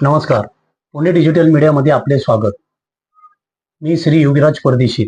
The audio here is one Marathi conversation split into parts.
नमस्कार. पुणे डिजिटल मीडियामध्ये आपले स्वागत. मी श्री योगीराज परदेशी.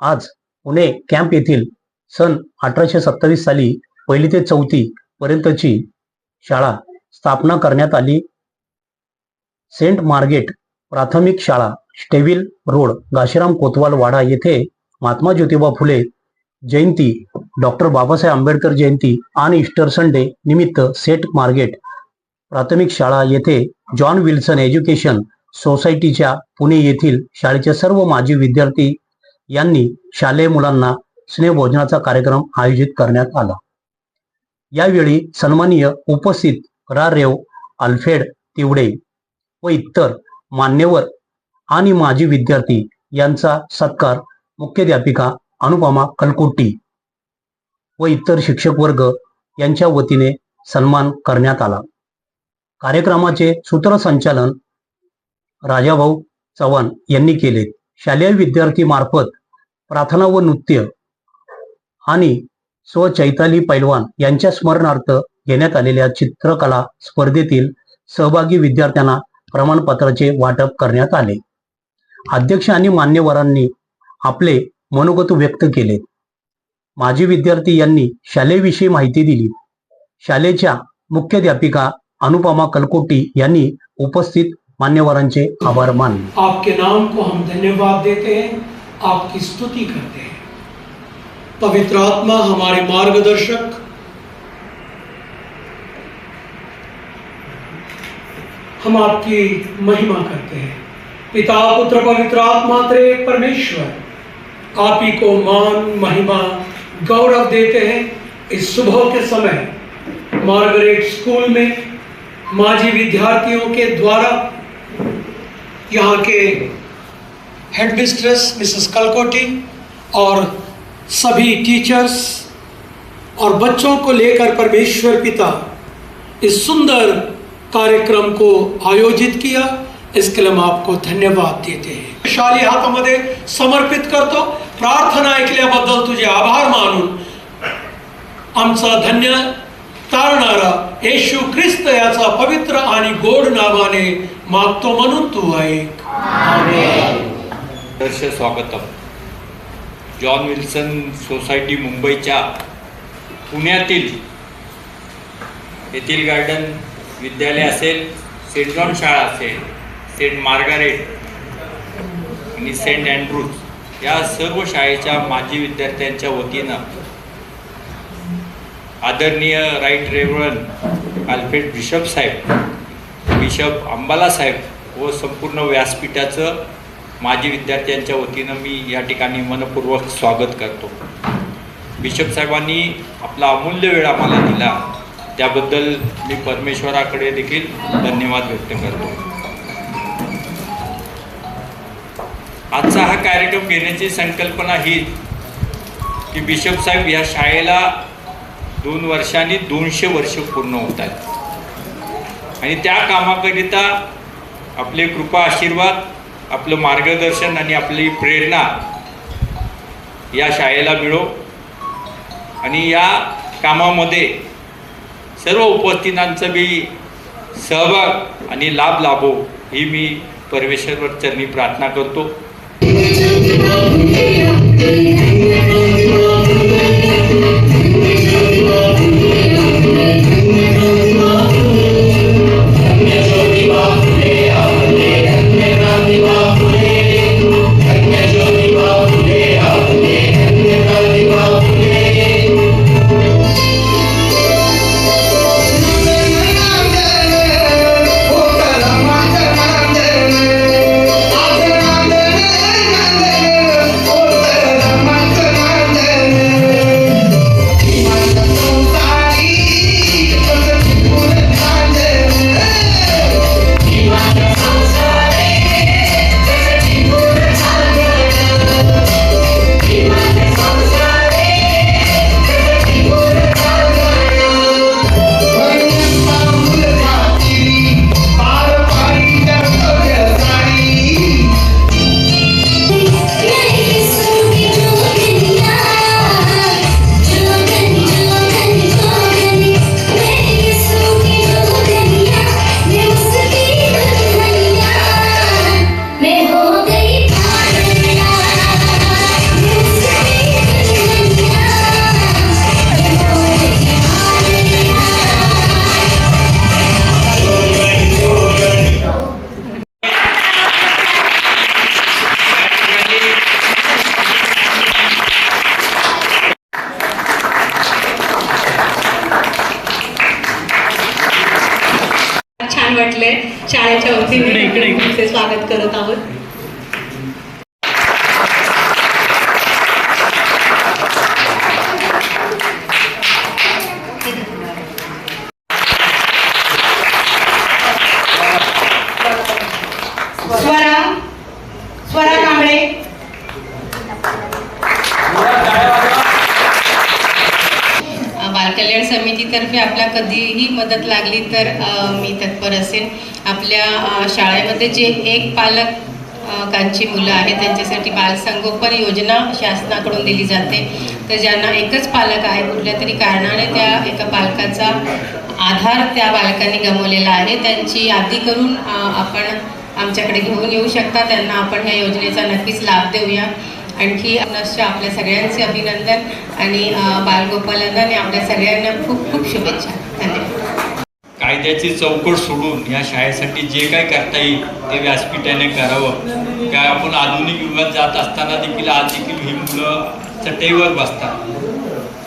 आज पुणे कॅम्प येथील सन अठराशे सत्तावीस साली पहिली ते चौथी पर्यंतची शाळा स्थापना करण्यात आली. सेंट मार्गेट प्राथमिक शाळा स्टेविल रोड घाशीराम कोतवाल वाडा येथे महात्मा ज्योतिबा फुले जयंती डॉक्टर बाबासाहेब आंबेडकर जयंती आणि इस्टर संडे निमित्त सेंट मार्गेट प्राथमिक शाळा येथे जॉन विल्सन एज्युकेशन सोसायटीच्या पुणे येथील शाळेचे सर्व माजी विद्यार्थी यांनी शालेय मुलांना स्नेहभोजनाचा कार्यक्रम आयोजित करण्यात आला. यावेळी सन्माननीय उपस्थित रा रेव अल्फेड तिवडे व इतर मान्यवर आणि माजी विद्यार्थी यांचा सत्कार मुख्याध्यापिका अनुपमा कलकुट्टी व इतर शिक्षक वर्ग यांच्या वतीने सन्मान करण्यात आला. कार्यक्रमाचे सूत्रसंचालन राजाभाऊ चव्हाण यांनी केले. शालेय विद्यार्थी मार्फत प्रार्थना व नृत्य आणि स्व चैताली पैलवान यांच्या स्मरणार्थ घेण्यात आलेल्या चित्रकला स्पर्धेतील सहभागी विद्यार्थ्यांना प्रमाणपत्राचे वाटप करण्यात आले. अध्यक्ष आणि मान्यवरांनी आपले मनोगत व्यक्त केले. माजी विद्यार्थी यांनी शालेविषयी माहिती दिली. शालेच्या मुख्याध्यापिका अनुपमा कलकोटी यांनी उपस्थित मान्यवरांचे आभार मानले. आपके नाम को हम धन्यवाद देते हैं, आपकी स्तुति करते हैं। पवित्र आत्मा हमारे मार्गदर्शक। हम आपकी महिमा करते हैं। पिता, पुत्र, पवित्र आत्मा त्रे परमेश्वर, आप ही को मान, महिमा, गौरव देते हैं। इस सुबह के समय मार्गरेट स्कूल में माजी विद्यार्थियों के द्वारा यहाँ के हेड मिस्ट्रेस मिसेस कलकोटी और सभी टीचर्स और बच्चों को लेकर परमेश्वर पिता इस सुंदर कार्यक्रम को आयोजित किया। इसके लिए हम आपको धन्यवाद देते हैं। शाली हातामध्ये समर्पित करतो प्रार्थना ऐकल्याबद्दल तुझे आभार मानून आमचा धन्य तारणारा येशू ख्रिस्त याचा पवित्र आणि गोड नावाने मागतो म्हणून तू ऐक हर्ष स्वागतम. जॉन विल्सन सोसायटी मुंबईच्या पुण्यातील येथील गार्डन विद्यालय असेल सेंट जॉन शाळा असेल सेंट मार्गारेट आणि सेंट अँड्रूज या सर्व शाळेच्या माजी विद्यार्थ्यांच्या वतीनं आदरणीय राईट रेव्हरन अल्फ्रेड बिशप साहेब बिशप अंबाला साहेब व संपूर्ण व्यासपीठाचं माजी विद्यार्थ्यांच्या वतीनं मी या ठिकाणी मनपूर्वक स्वागत करतो. बिशप साहेबांनी आपला अमूल्य वेळ आम्हाला दिला त्याबद्दल मी परमेश्वराकडे देखील धन्यवाद व्यक्त करतो. आजचा हा कार्यक्रम घेण्याची संकल्पना ही की बिशप साहेब या शाळेला दोन वर्षांनी दोनशे वर्ष पूर्ण होत आहेत. आणि त्या कामाकरिता आपले कृपा आशीर्वाद आपलं मार्गदर्शन आणि आपली प्रेरणा या शाळेला मिळो. आणि या कामामध्ये सर्व उपस्थितांचं मी सहभाग आणि लाभ लाभो ही मी परमेश्वर चरणी प्रार्थना करतो. छान वाटले शाळेच्या वतीने तुमचे स्वागत करत आहोत. स्वरा स्वरा कांबळे. समितीतर्फे आपला कधीही मदत लागली तर मी तत्पर असेल आपल्या शाळेमध्ये जे एक पालक कांची मुलं आहेत त्यांच्यासाठी बालसंगोपन योजना शासनाकडून दिली जाते. तर ज्यांना एकच पालक आहे कुठल्या तरी कारणाने त्या एका पालकाचा आधार त्या बालकांनी गमवलेला आहे. त्यांची यादी करून आपण आमच्याकडे घेऊन येऊ शकता. त्यांना आपण ह्या योजनेचा नक्कीच लाभ देऊया. आणखी पुनश्च आपल्या सगळ्यांचे अभिनंदन आणि बालगोपालांना आणि आपल्या सगळ्यांना खूप खूप शुभेच्छा. धन्यवाद. कायद्याची चौकट सोडून या शाळेसाठी जे काय करता येईल ते व्यासपीठाने करावं. काय आपण आधुनिक युगात जात असताना देखील आज देखील ही मुलं चटईवर बसतात.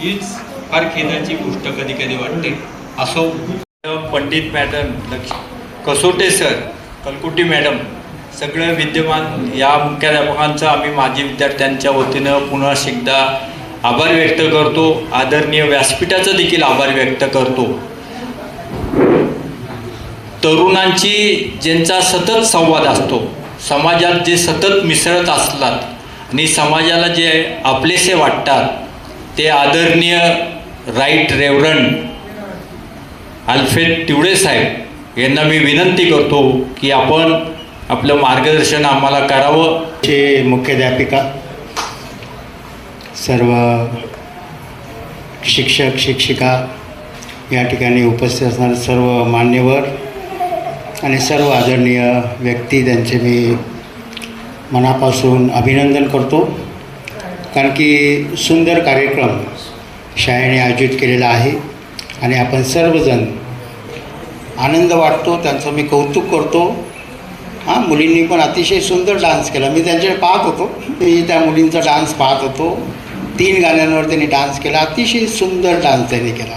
हीच फार खेदाची गोष्ट कधी कधी वाटते. असो. पंडित मॅडम लक्ष. कसोटे सर कलकुटी मॅडम सगळं विद्यमान या मुख्याध्यापकांचं आम्ही माजी विद्यार्थ्यांच्या वतीनं पुन्हा एकदा आभार व्यक्त करतो. आदरणीय व्यासपीठाचा देखील आभार व्यक्त करतो. तरुणांची ज्यांचा सतत संवाद असतो समाजात जे सतत मिसळत असतात आणि समाजाला जे आपलेसे वाटतात ते आदरणीय राईट रेवरन अल्फ्रेड तिवडे साहेब यांना मी विनंती करतो की आपण आपलं मार्गदर्शन आम्हाला करावं. चे मुख्याध्यापिका सर्व शिक्षक शिक्षिका या ठिकाणी उपस्थित असणारे सर्व मान्यवर आणि सर्व आदरणीय व्यक्ती त्यांचे मी मनापासून अभिनंदन करतो. कारण की सुंदर कार्यक्रम शाळेने आयोजित केलेला आहे आणि आपण सर्वजण आनंद वाटतो त्यांचं मी कौतुक करतो. हां मुलींनी पण अतिशय सुंदर डान्स केला. मी त्यांच्याकडे पाहत होतो. मी त्या मुलींचा डान्स पाहत होतो. तीन गाण्यांवर त्यांनी डान्स केला. अतिशय सुंदर डान्स त्यांनी केला.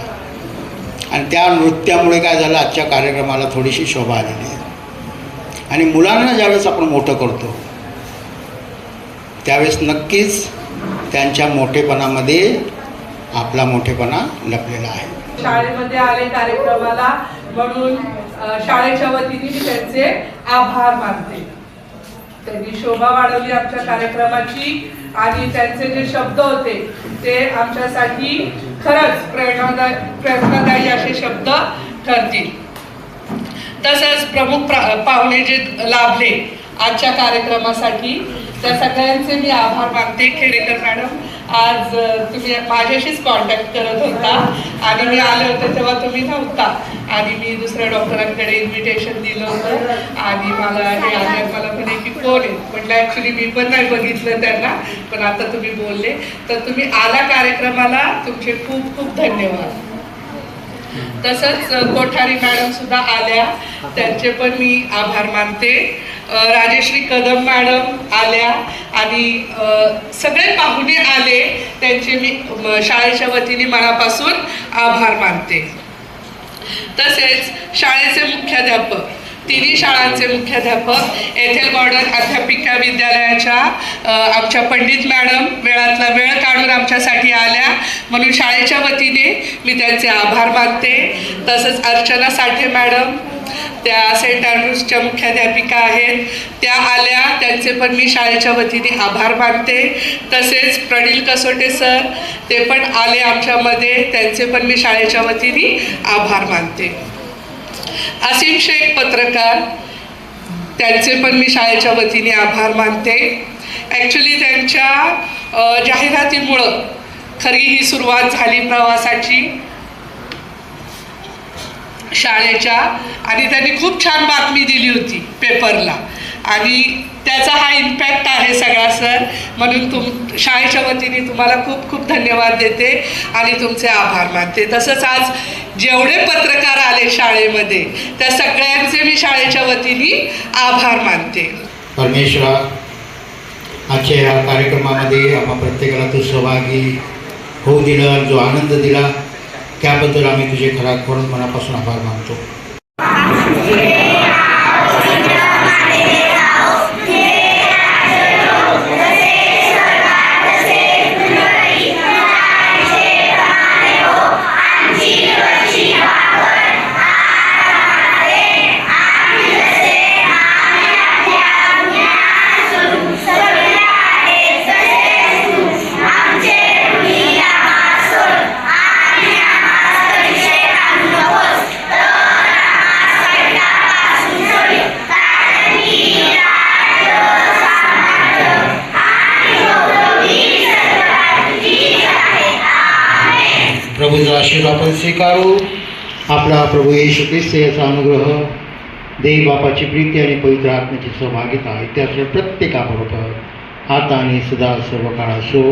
आणि त्या नृत्यामुळे काय झालं आजच्या कार्यक्रमाला थोडीशी शोभा आलेली आहे. आणि मुलांना ज्यावेळेस आपण मोठं करतो त्यावेळेस नक्कीच त्यांच्या मोठेपणामध्ये आपला मोठेपणा लपलेला आहे. शाळेमध्ये आले कार्यक्रमाला म्हणून शाळेच्या वतीने मी त्यांचे आभार मानते. त्यांनी शोभा वाढवली आमच्या कार्यक्रमाची आणि त्यांचे जे शब्द होते ते आमच्यासाठी खरंच प्रेरणादायी प्रेरणादायी असे शब्द ठरतील. तसंच प्रमुख पाहुणे जे लाभले आजच्या कार्यक्रमासाठी त्या सगळ्यांचे मी आभार मानते. खेडेकर मॅडम आज तुम्ही माझ्याशीच कॉन्टॅक्ट करत होता. आणि मी आले होते तेव्हा तुम्ही नव्हता. आणि मी दुसऱ्या डॉक्टरांकडे इन्व्हिटेशन दिलं होतं. आणि मला हे आल्या मला म्हणे की कोण आहे म्हटलं ॲक्च्युली मी पण नाही बघितलं त्यांना पण आता तुम्ही बोलले. तर तुम्ही आला कार्यक्रमाला तुमचे खूप खूप धन्यवाद. तसंच कोठारी मॅडम सुद्धा आल्या. त्यांचे पण मी आभार मानते. राजेश्री कदम मॅडम आल्या आणि सगळे पाहुणे आले. त्यांचे मी शाळेच्या वतीने मनापासून आभार मानते. तसेच शाळेचे मुख्याध्यापक तिन्ही शाळांचे मुख्याध्यापक एथेल मॉडर्न अध्यापिका विद्यालयाच्या आमच्या पंडित मॅडम वेळातला वेळ काढून आमच्यासाठी आल्या. म्हणून शाळेच्या वतीने मी त्यांचे आभार मानते. तसंच अर्चना साठे मॅडम त्या सेंट अँड्रूजच्या मुख्याध्यापिका आहेत. त्या आल्या. त्यांचे पण मी शाळेच्या वतीने आभार मानते. तसेच प्रणील कसोटे सर ते पण आले आमच्यामध्ये. त्यांचे पण मी शाळेच्या वतीने आभार मानते. असीम शेख पत्रकार त्यांचे पण मी शाळेच्या वतीने आभार मानते. ॲक्च्युली त्यांच्या जाहिरातीमुळं खरी ही सुरुवात झाली प्रवासाची. शाळेच्या आणि त्यांनी खूप छान बातमी दिली होती पेपरला आणि त्याचा हा इम्पॅक्ट आहे सगळा सर म्हणून तुम शाळेच्या वतीने तुम्हाला खूप खूप धन्यवाद देते आणि तुमचे आभार मानते. तसंच आज जेवढे पत्रकार आले शाळेमध्ये त्या सगळ्यांचे मी शाळेच्या वतीने आभार मानते. परमेश्वरा आजच्या ह्या कार्यक्रमामध्ये आम्हा प्रत्येकाला तू सहभागी होऊ दिला जो आनंद दिला त्याबद्दल आम्ही तुझे खरा करून मनापासून आभार मानतो. आपला प्रभू येशू ख्रिस्त याचा अनुग्रह देव बापाची प्रीती आणि पवित्र आत्म्याची सहभागिता इत्यादी प्रत्येकाबरोबर आता आणि सदा सर्व काळ असो.